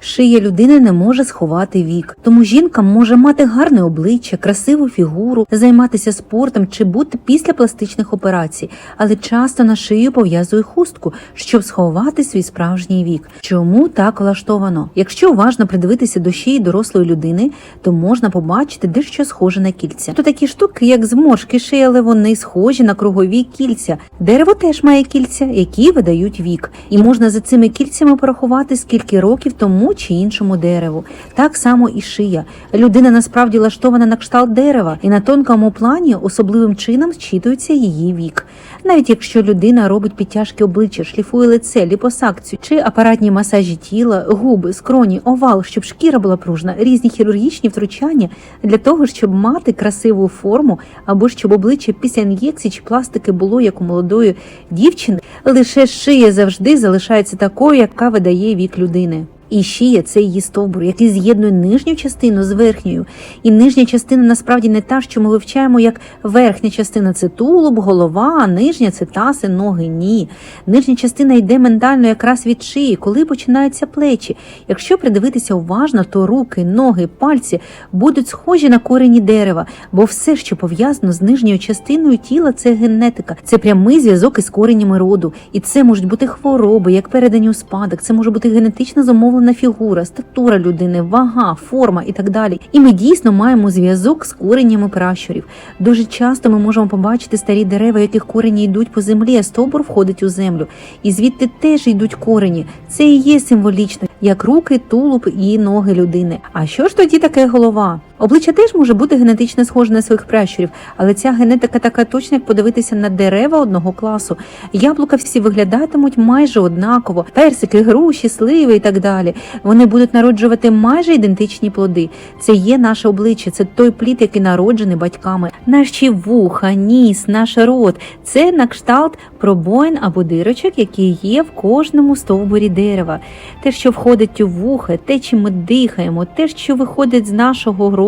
Шия людини не може сховати вік, тому жінка може мати гарне обличчя, красиву фігуру, займатися спортом чи бути після пластичних операцій, але часто на шию пов'язує хустку, щоб сховати свій справжній вік. Чому так влаштовано? Якщо уважно придивитися до шиї дорослої людини, то можна побачити дещо схоже на кільця. То такі штуки, як зморшки шиї, але вони схожі на кругові кільця. Дерево теж має кільця, які видають вік, і можна за цими кільцями порахувати, скільки років тому чи іншому дереву. Так само і шия. Людина насправді влаштована на кшталт дерева, і на тонкому плані особливим чином зчитується її вік. Навіть якщо людина робить підтяжки обличчя, шліфує лице, ліпосакцію чи апаратні масажі тіла, губи, скроні, овал, щоб шкіра була пружна, різні хірургічні втручання для того, щоб мати красиву форму, або щоб обличчя після ін'єкцій чи пластики було як у молодої дівчини, лише шия завжди залишається такою, яка видає вік людини. І шия це її стовбур, який з'єднує нижню частину з верхньою. І нижня частина насправді не та, що ми вивчаємо, як верхня частина це тулуб, голова, а нижня це таси, ноги. Ні. Нижня частина йде ментально якраз від шиї, коли починаються плечі. Якщо придивитися уважно, то руки, ноги, пальці будуть схожі на корені дерева, бо все, що пов'язано з нижньою частиною тіла, це генетика, це прямий зв'язок із коренями роду. І це можуть бути хвороби, як передані у спадок, це може бути генетична генетично замовлена фігура, статура людини, вага, форма і так далі. І ми дійсно маємо зв'язок з кореннями пращурів. Дуже часто ми можемо побачити старі дерева, яких корені йдуть по землі, а стовбур входить у землю. І звідти теж йдуть корені. Це і є символічно, як руки, тулуб і ноги людини. А що ж тоді таке голова? Обличчя теж може бути генетично схоже на своїх пращурів, але ця генетика така точна, як подивитися на дерева одного класу. Яблука всі виглядатимуть майже однаково, персики, груші, сливи і так далі. Вони будуть народжувати майже ідентичні плоди. Це є наше обличчя, це той плід, який народжений батьками. Наші вуха, ніс, наш рот це на кшталт пробоїн або дирочок, які є в кожному стовбурі дерева. Те, що входить у вуха, те, чим ми дихаємо, те, що виходить з нашого роту,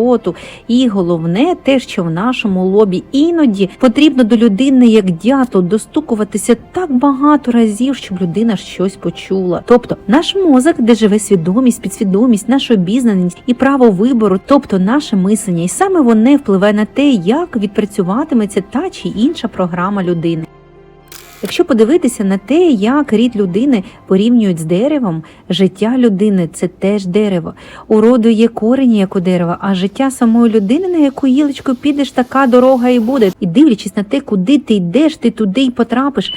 і головне, те, що в нашому лобі іноді потрібно до людини, як дятел, достукуватися так багато разів, щоб людина щось почула. Тобто, наш мозок, де живе свідомість, підсвідомість, наша обізнаність і право вибору, тобто наше мислення, і саме воно впливає на те, як відпрацюватиметься та чи інша програма людини. Якщо подивитися на те, як рід людини порівнюють з деревом, життя людини це теж дерево. У роду є корені, як у дерева, а життя самої людини, на яку гілочку підеш, така дорога і буде. І дивлячись на те, куди ти йдеш, ти туди й потрапиш.